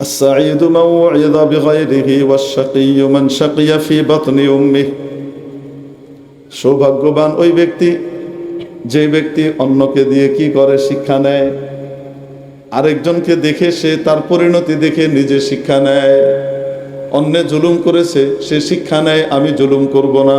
السعيد من وعظ بغيره والشقي من شقي في بطن أمه সৌভাগ্যবান ওই ব্যক্তি যে ব্যক্তি অন্যকে দিয়ে কি করে শিক্ষা নেয় আরেকজনকে দেখে সে তার পরিণতি দেখে নিজে শিক্ষা নেয় অন্যে জুলুম করেছে সে শিক্ষা নেয় আমি জুলুম করব না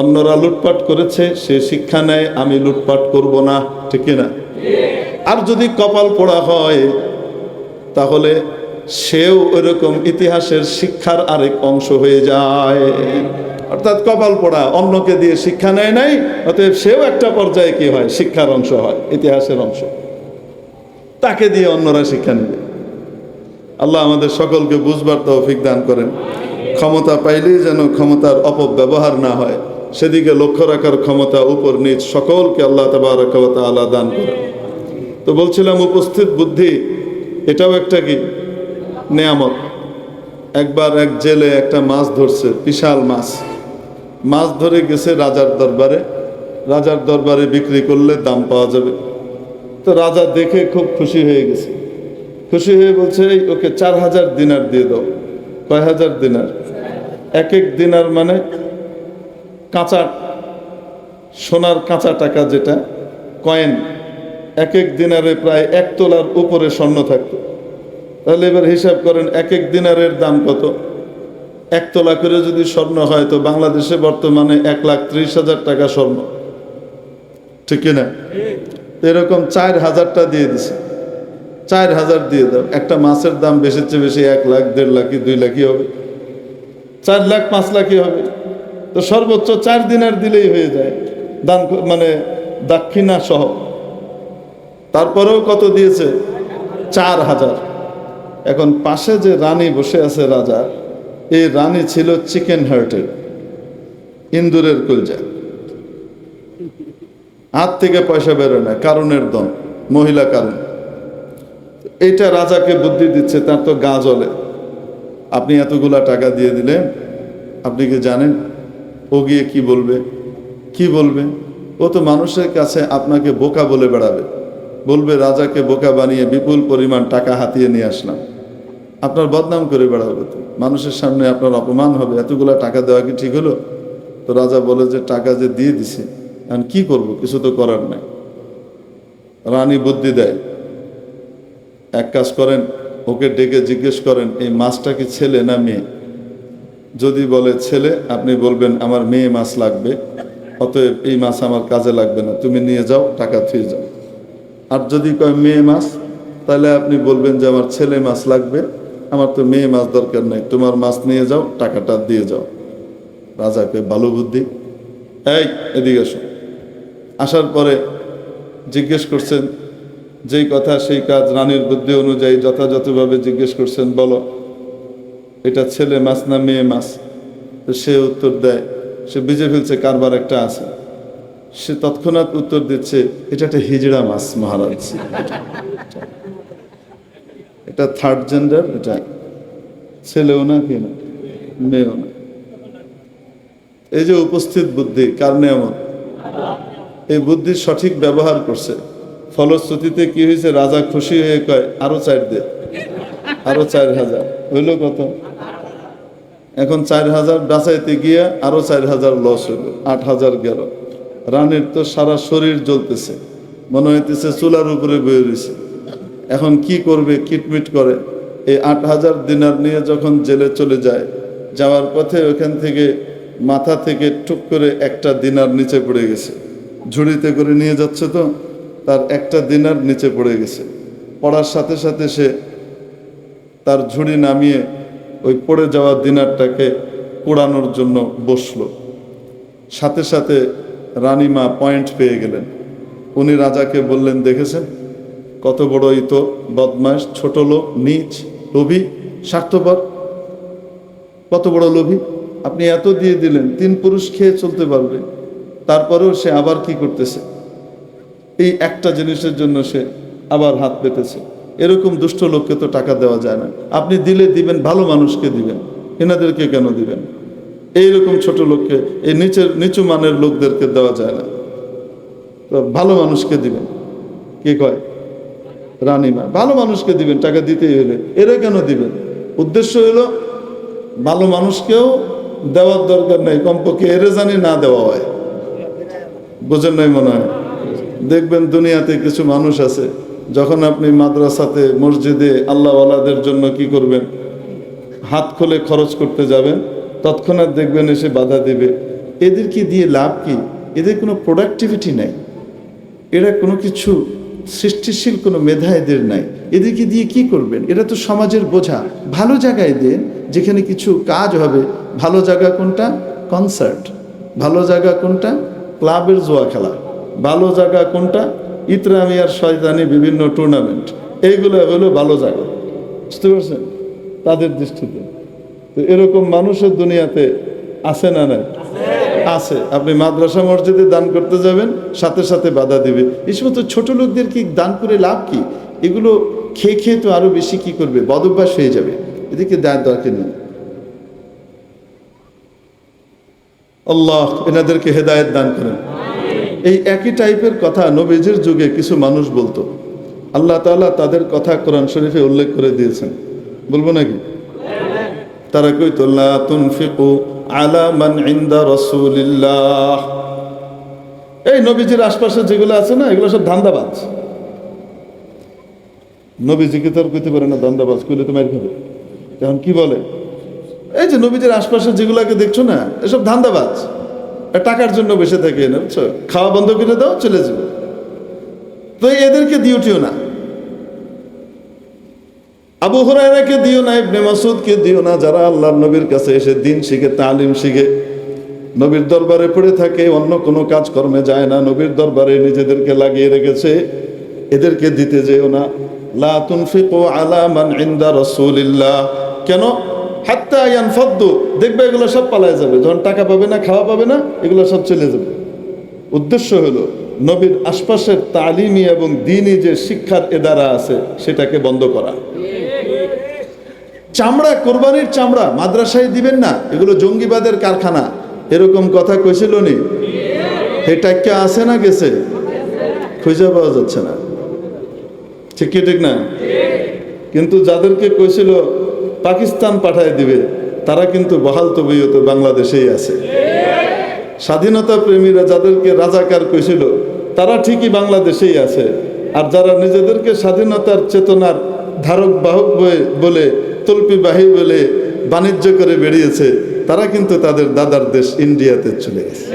অন্যরা লুটপাট করেছে সে শিক্ষা নেয় আমি লুটপাট করব না ঠিক না আর যদি কপাল পোড়া হয় তাহলে সেও ওইরকম ইতিহাসের শিক্ষার আরেক অংশ হয়ে যায়। অর্থাৎ কপাল পড়া, অন্যকে দিয়ে শিক্ষা নেয় নাই, অতএব সেও একটা পর্যায়ে কি হয়? শিক্ষার অংশ হয়, ইতিহাসের অংশ। তাকে দিয়ে অন্যরা শিক্ষা নেবে। আল্লাহ আমাদের সকলকে বুঝবার তৌফিক দান করেন। ক্ষমতা পাইলেই যেন ক্ষমতার অপব্যবহার না হয়। সেদিকে লক্ষ্য রাখার ক্ষমতা উপর নিচ সকলকে আল্লাহ তাবারকতা আল্লাহ দান করেন। তো বলছিলাম, উপস্থিত বুদ্ধি, এটাও একটা কি? নেয়ামত। একবার এক জেলে একটা মাছ ধরছে, বিশাল মাছ। মাছ ধরে গেছে রাজার দরবারে। রাজার দরবারে বিক্রি করলে দাম পাওয়া যাবে। তো রাজা দেখে খুব খুশি হয়ে গেছে। খুশি হয়ে বলছে, এই ওকে চার হাজার দিনার দিয়ে দাও। কয় হাজার দিনার? এক এক দিনার মানে কাঁচা, সোনার কাঁচা টাকা যেটা, কয়েন। এক এক দিনারে প্রায় এক তোলার উপরে স্বর্ণ থাকতো। তাহলে এবার হিসাব করেন এক এক দিনারের দাম কত? এক তোলা করে যদি স্বর্ণ হয়, তো বাংলাদেশে বর্তমানে এক লাখ ত্রিশ হাজার টাকা স্বর্ণ। ঠিক না এরকম চার হাজারটা দিয়ে দিছে। চার হাজার দিয়ে দাও। একটা মাছের দাম বেশির চেয়ে বেশি এক লাখ, দেড় লাখই, দুই লাখই হবে। চার লাখ, পাঁচ লাখই হবে। তো সর্বোচ্চ চার দিনার দিলেই হয়ে যায়। দান মানে দাক্ষিণা সহ। তারপরেও কত দিয়েছে? চার হাজার। এখন পাশে যে রানী বসে আছে রাজা, এই রানী ছিল চিকেন হার্টের ইন্দুরের কলজা। হাত থেকে পয়সা বেরোয় না কারণের দম, মহিলা কারণ এইটা রাজাকে বুদ্ধি দিচ্ছে, তার তো গা জ্বলে। আপনি এতগুলা টাকা দিয়ে দিলেন আপনি কি জানেন ও গিয়ে কি বলবে? কি বলবে? ও তো মানুষের কাছে আপনাকে বোকা বলে বেড়াবে। বলবে, রাজাকে বোকা বানিয়ে বিপুল পরিমাণ টাকা হাতিয়ে নিয়ে আসলাম। আপনার বদনাম করে বেড়াবে তো মানুষের সামনে আপনার অপমান হবে। এতগুলা টাকা দেওয়া কি ঠিক হলো? তো রাজা বলে যে, টাকা যে দিয়ে দিছে, এখন কি করব? কিছু তো করার নাই। রানী বুদ্ধি দেয়, এক কাজ করেন, ওকে ডেকে জিজ্ঞেস করেন, এই মাছটা কি ছেলে না মেয়ে? যদি বলে, ছেলে, আপনি বলবেন, আমার মেয়ে মাছ লাগবে, অতএব এই মাছ আমার কাজে লাগবে না। তুমি নিয়ে যাও, টাকা থুয়ে যাও। আর যদি কয় মেয়ে মাছ, তাহলে আপনি বলবেন যে আমার ছেলে মাছ লাগবে, আমার তো মেয়ে মাছ দরকার নাই, তোমার মাছ নিয়ে যাও, টাকাটা দিয়ে যাও। রাজাকে ভালো বুদ্ধি। এই, এদিকে আসো। আসার পরে জিজ্ঞেস করছেন, যেই কথা, সেই কাজ রানীর বুদ্ধি অনুযায়ী যথাযথভাবে জিজ্ঞেস করছেন, বলো, এটা ছেলে মাছ না মেয়ে মাছ? তো সে উত্তর দেয়, সে বুঝে ফেলছে কারবার একটা আছে। সে তৎক্ষণাৎ উত্তর দিচ্ছে, এটা একটা হিজড়া মাছ, মহারাজ। এটা থার্ড জেন্ডার এটা ছেলেও না কি না, মেয়েও না। এই যে উপস্থিত বুদ্ধি, কার নিয়ামত? এই বুদ্ধির সঠিক ব্যবহার করছে। ফলশ্রুতিতে কি হয়েছে, রাজা খুশি হয়ে কয়, আরও চার দে, আরও চার হাজার। হইল কত? এখন চার হাজার বাঁচাইতে গিয়ে আরও চার হাজার লস হইল, আট হাজার গেল। রানীর তো সারা শরীর জ্বলতেছে। মনে হইতেছে চুলার উপরে বয়ে রয়েছে এখন কি করবে, কিটমিট করে। এই আট হাজার দিনার নিয়ে যখন জেলে চলে যায়, যাওয়ার পথে ওখান থেকে মাথা থেকে টুক করে একটা দিনার নিচে পড়ে গেছে। ঝুড়িতে করে নিয়ে যাচ্ছে তো, তার একটা দিনার নিচে পড়ে গেছে। পড়ার সাথে সাথে সে তার ঝুড়ি নামিয়ে ওই পড়ে যাওয়া দিনারটাকে পোড়ানোর জন্য বসল। সাথে সাথে রানীমা পয়েন্ট পেয়ে গেলেন। উনি রাজাকে বললেন, দেখেছেন? কত বড়ই তো বদমাস ছোট লোক, নিচ, লোভী, স্বার্থপর। কত বড় লোভী। আপনি এত দিয়ে দিলেন, তিন পুরুষ খেয়ে চলতে পারবে। তারপরেও সে আবার কি করতেছে? এই একটা জিনিসের জন্য সে আবার হাত পেতেছে। এরকম দুষ্ট লোককে তো টাকা দেওয়া যায় না। আপনি দিলে দিবেন, ভালো মানুষকে দিবেন। এনাদেরকে কেন দিবেন? এইরকম ছোট লোককে, এই নিচের, নিচু মানের লোকদেরকে দেওয়া যায় না। ভালো মানুষকে দিবেন। কি কয়? রানীমা ভালো মানুষকে দিবেন, টাকা দিতেই হলে। এরা কেন দিবেন? উদ্দেশ্য হলো, ভালো মানুষকেও দেওয়ার দরকার নেই। কমপক্ষে এরে জানি না দেওয়া হয়। বোঝেন নাই মনে হয়? দেখবেন দুনিয়াতে কিছু মানুষ আছে, যখন আপনি মাদ্রাসাতে, মসজিদে আল্লাহওয়ালাদের জন্য কি করবেন? হাত খুলে খরচ করতে যাবেন তৎক্ষণাৎ দেখবেন এসে বাধা দেবে। এদেরকে দিয়ে লাভ কি? এদের কোনো প্রোডাক্টিভিটি নাই। এরা কোনো কিছু সৃষ্টিশীল, কোনো মেধা এদের নাই। এদেরকে দিয়ে কি করবেন? এরা তো সমাজের বোঝা। ভালো জায়গায় দেন, যেখানে কিছু কাজ হবে। ভালো জায়গা কোনটা? কনসার্ট ভালো জায়গা কোনটা? ক্লাবের জোয়া খেলা। ভালো জায়গা কোনটা? ইতরামি আর শয়তানি বিভিন্ন টুর্নামেন্ট এইগুলো হলো ভালো জায়গা। বুঝতে পারছেন? তাদের দৃষ্টিতে। এরকম মানুষের দুনিয়াতে আছে না নাই? আছে। আপনি মাদ্রাসা মসজিদে দান করতে যাবেন, সাথে সাথে বাধা দিবে। এই সমস্ত ছোট লোকদের কি দান করে লাভ কি? এগুলো খেয়ে খেয়ে তো আরও বেশি কি করবে? বদভ্যাস হয়ে যাবে। এদিকে দায়ের দরকার নেই। আল্লাহ এনাদেরকে হেদায়েত দান করেন। এই একই টাইপের কথা নবীজির যুগে কিছু মানুষ বলতো। আল্লাহ তাআলা তাদের কথা কোরআন শরীফে উল্লেখ করে দিয়েছেন। বলব নাকি? তারা কইতো, লা তুনফিকু আলা মান ইনদা রাসূলিল্লাহ। এই নবীজির আশপাশে যেগুলো আছে না, এগুলো সব ধান্দাবাজ। নবীজিকে তো আর কইতে পারে না ধান্দাবাজ? কইলে তো মার খাবে। এখন কি বলে? এই যে নবীজির আশপাশে যেগুলোকে দেখছ না, এসব ধান্দাবাজ। টাকার জন্য বসে থাকে, না বুঝছ? খাওয়া বন্ধ করে দাও, চলে যাবে। তো এদেরকে দিওটিও না। আবু হুরায়রাকে দিও না, ইবনে মাসুদকে দিও না, যারা আল্লাহর নবীর কাছে এসে দিন শিখে, তালিম শিখে, নবীর দরবারে পড়ে থাকে, অন্য কোনো কাজকর্মে যায় না, নবীর দরবারে নিজেদেরকে লাগিয়ে রেখেছে, এদেরকে দিতে যেও না। লা তুনফিকু আলা মান ইনদা রাসূলিল্লাহ। কেন? হাত্তা ইয়ানফাদ্দু। দেখবে এগুলো সব পালায় যাবে। যখন টাকা পাবে না, খাওয়া পাবে না, এগুলো সব চলে যাবে। উদ্দেশ্য হলো, নবীর আশপাশের তালিমি এবং দিনই যে শিক্ষার এদারা আছে, সেটাকে বন্ধ করা। চামড়া, কোরবানির চামড়া মাদ্রাসায় দিবেন না, এগুলো জঙ্গিবাদের কারখানা। এরকম কথা কইছিল নি এটা কে আছে না গেছে? খুঁজে পাওয়া যাচ্ছে না। ঠিক কি, ঠিক না? কিন্তু যাদেরকে কইছিল পাকিস্তান পাঠায় দিবে, তারা কিন্তু বহাল তবিয়ত বাংলাদেশেই আছে। স্বাধীনতা প্রেমীরা যাদেরকে রাজাকার কইছিল, তারা ঠিকই বাংলাদেশেই আছে। আর যারা নিজেদেরকে স্বাধীনতার চেতনার ধারক বাহক বলে তল্পি বাহী বলে বাণিজ্য করে বেরিয়েছে তারা কিন্তু তাদের দাদার দেশ ইন্ডিয়াতে চলে গেছে।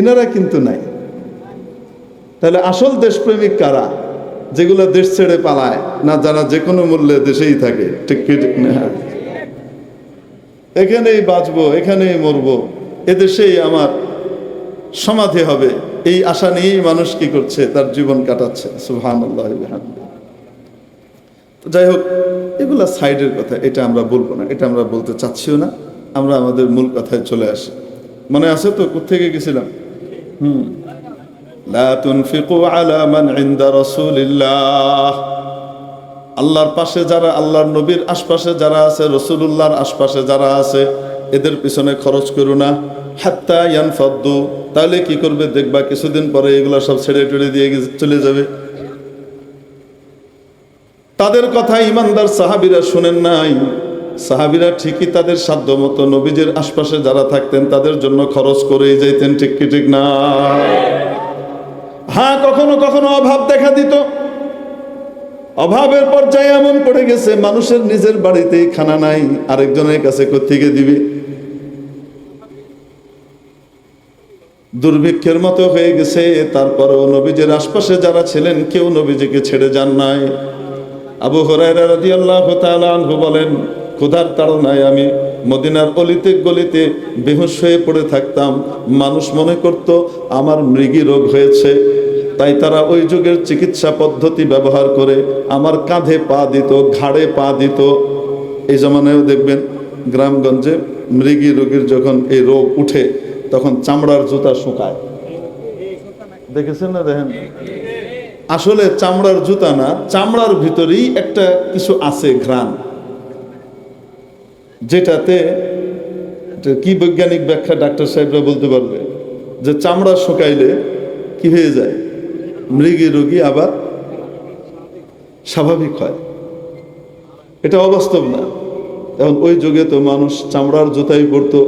এনারা কিন্তু নাই। তাহলে আসল দেশপ্রেমিক কারা? যেগুলো দেশ ছেড়ে পালায়, না যারা যে কোনো মূল্যে দেশেই থাকে, ঠিক কি ঠিক না? এখানেই বাঁচবো, এখানেই মরবো, এদেশেই আমার সমাধি হবে। এই আশা নিয়েই মানুষ কি করছে, তার জীবন কাটাচ্ছে। সুহান যাই হোক, এগুলা সাইডের কথা, এটা আমরা বলব না, এটা আমরা বলতে চাচ্ছিও না, আমরা আমাদের মূল কথায় চলে আসি। মনে আছে তো কোথেকে গেছিলাম? হুম। আল্লাহর পাশে যারা, আল্লাহর নবীর আশপাশে যারা আছে, রসুলুল্লাহর আশপাশে যারা আছে, এদের পিছনে খরচ করো না। হাত্তা ইয়ানফাদ্দু, তাহলে কি করবে? দেখবা কিছুদিন পরে এগুলো সব ছেড়ে টেড়ে দিয়ে চলে যাবে। তাদের কথা ইমানদার সাহাবিরা শুনেন নাই। সাহাবিরা ঠিকই তাদের সাধ্য মতো নবীজের আশপাশে যারা থাকতেন, তাদের জন্য খরচ করেই যাইতেন, ঠিক কি ঠিক না? হ্যাঁ কখনো কখনো অভাব দেখা দিত। অভাবের পর্যায়ে এমন পড়ে গেছে, মানুষের নিজের বাড়িতেই খানা নাই, আরেকজনের কাছে কোথেকে দিবে? দুর্ভিক্ষের মতো হয়ে গেছে, তারপরেও নবীজের আশপাশে যারা ছিলেন, কেউ নবীজিকে ছেড়ে যান নাই। আবু তাআলা আনহু বলেন, ক্ষুধার তাড়নায় আমি মদিনার অলিতে গলিতে বেহুশ হয়ে পড়ে থাকতাম। মানুষ মনে করত আমার মৃগী রোগ হয়েছে। তাই তারা ওই যুগের চিকিৎসা পদ্ধতি ব্যবহার করে আমার কাঁধে পা দিত, ঘাড়ে পা দিত। এই জমানায়ও দেখবেন, গ্রামগঞ্জে মৃগী রোগীর যখন এই রোগ উঠে, তখন চামড়ার জুতা শুকায়। দেখেছেন না দেখেন? আসলে চামড়ার জুতা না, চামড়ার ভিতরেই একটা কিছু আছে ঘ্রাণ। যেটাতে কি বৈজ্ঞানিক ব্যাখ্যা ডাক্তার সাহেবরা বলতে পারবে? যে চামড়া শুকাইলে কি হয়ে যায়? মৃগী রোগী আবার স্বাভাবিক হয়। এটা অবাস্তব না। এখন ওই যুগে তো মানুষ চামড়ার জুতাই পরতো।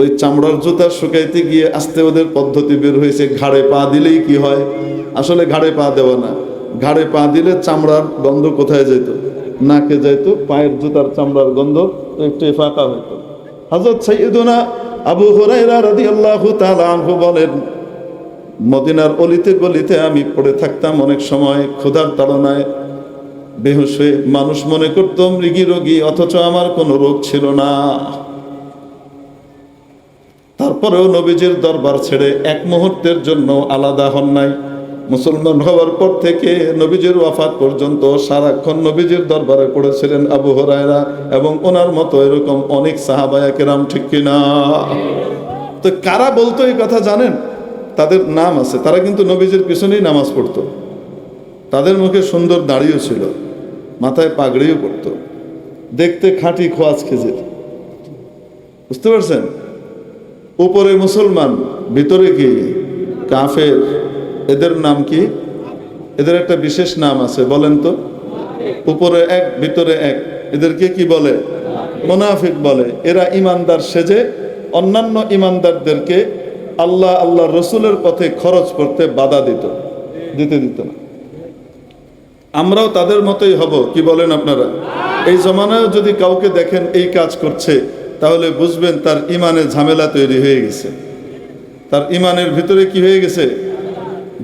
ওই চামড়ার জুতা শুকাইতে গিয়ে আস্তে ওদের পদ্ধতি বের হয়েছে, ঘাড়ে পা দিলেই কি হয়? আসলে ঘাড়ে পা দেওয়া না। ঘাড়ে পা দিলে চামড়ার গন্ধ কোথায় যেত নাকে যাইতো, পায়ের জুতার চামড়ার গন্ধ একটু ফাঁকা হইতো। হজরত সৈয়দুনা আবু আনহু বলেন, মদিনার অলিতে গলিতে আমি পড়ে থাকতাম অনেক সময়, ক্ষুধার তাড়নায় বেহুশ হয়ে। মানুষ মনে করত, মৃগী রোগী, অথচ আমার কোনো রোগ ছিল না। তারপরেও নবীজির দরবার ছেড়ে এক মুহূর্তের জন্য আলাদা হন নাই। মুসলমান হওয়ার পর থেকে নবীজির ওয়াফাত পর্যন্ত সারাক্ষণ নবীজির দরবারে পড়েছিলেন আবু হরায়রা এবং ওনার মতো এরকম অনেক সাহাবায়া কেরাম, ঠিক কিনা? তো কারা বলতো এই কথা জানেন? তাদের নাম আছে, তারা কিন্তু নবীজির পিছনেই নামাজ পড়তো। তাদের মুখে সুন্দর দাড়িও ছিল, মাথায় পাগড়িও পড়তো। দেখতে খাঁটি খোয়াজ খেজের। বুঝতে পারছেন? উপরে মুসলমান, ভিতরে কি? কাফের। এদের নাম কি? এদের একটা বিশেষ নাম আছে, বলেন তো। উপরে এক, ভিতরে এক। এদেরকে কি বলে? মোনাফিক বলে। এরা ইমানদার সেজে অন্যান্য ইমানদারদেরকে আল্লাহ আল্লাহ রসুলের পথে খরচ করতে বাধা দিত, দিতে দিত না। আমরাও তাদের মতোই হব, কি বলেন আপনারা? এই জমানায় যদি কাউকে দেখেন এই কাজ করছে তাহলে বুঝবেন তার ইমানে ঝামেলা তৈরি হয়ে গেছে। তার ইমানের ভিতরে কি হয়ে গেছে?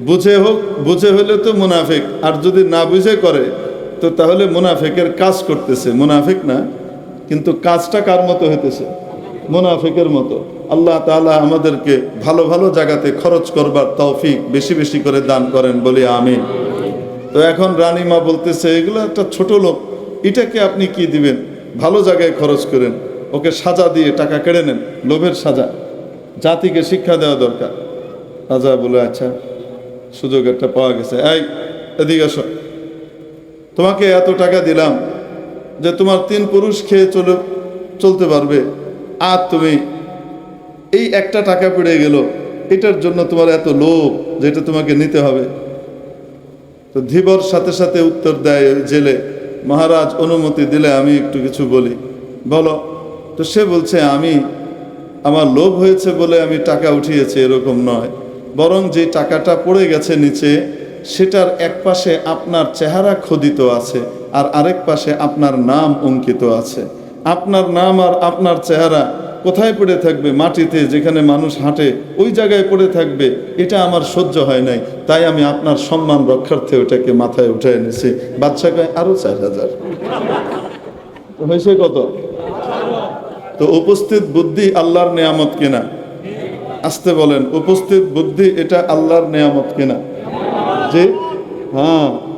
বুঝে হোক, বুঝে হলে তো মুনাফিক। আর যদি না বুঝে করে, তো তাহলে মুনাফেকের কাজ করতেছে। মুনাফিক না, কিন্তু কাজটা কার মতো হইতেছে? মুনাফিকের মতো। আল্লাহ তাআলা আমাদেরকে ভালো ভালো জায়গাতে খরচ করবার তৌফিক বেশি বেশি করে দান করেন বলি আমি তো এখন রানীমা বলতেছে, এগুলো একটা ছোট লোক, এটাকে আপনি কি দিবেন? ভালো জায়গায় খরচ করেন। ওকে সাজা দিয়ে টাকা কেড়ে নেন, লোভের সাজা। জাতিকে শিক্ষা দেওয়া দরকার। রাজা বলে আচ্ছা সুযোগ একটা পাওয়া গেছে। এই, এদিকে আসো তোমাকে এত টাকা দিলাম যে তোমার তিন পুরুষ খেয়ে চলে, চলতে পারবে। আর তুমি, এই একটা টাকা পড়ে গেল, এটার জন্য তোমার এত লোভ যেটা তোমাকে নিতে হবে। তো ধীবর সাথে সাথে উত্তর দেয় জেলে, মহারাজ, অনুমতি দিলে আমি একটু কিছু বলি। বলো তো সে বলছে, আমি, আমার লোভ হয়েছে বলে আমি টাকা উঠিয়েছি, এরকম নয়। বরং যে টাকাটা পড়ে গেছে নিচে, সেটার এক পাশে আপনার চেহারা খোদিত আছে আর আরেক পাশে আপনার নাম অঙ্কিত আছে। আপনার নাম আর আপনার চেহারা কোথায় পড়ে থাকবে? মাটিতে যেখানে মানুষ হাঁটে, ওই জায়গায় পড়ে থাকবে। এটা আমার সহ্য হয় নাই। তাই আমি আপনার সম্মান রক্ষার্থে ওটাকে মাথায় উঠে এনেছি। বাচ্চা কয়, আরও চার হাজার। হয়েছে কত? তো উপস্থিত বুদ্ধি আল্লাহর নেয়ামত কিনা? আসতে বলেন, উপস্থিত বুদ্ধি এটা আল্লাহর নেয়ামত কিনা? যে হ্যাঁ।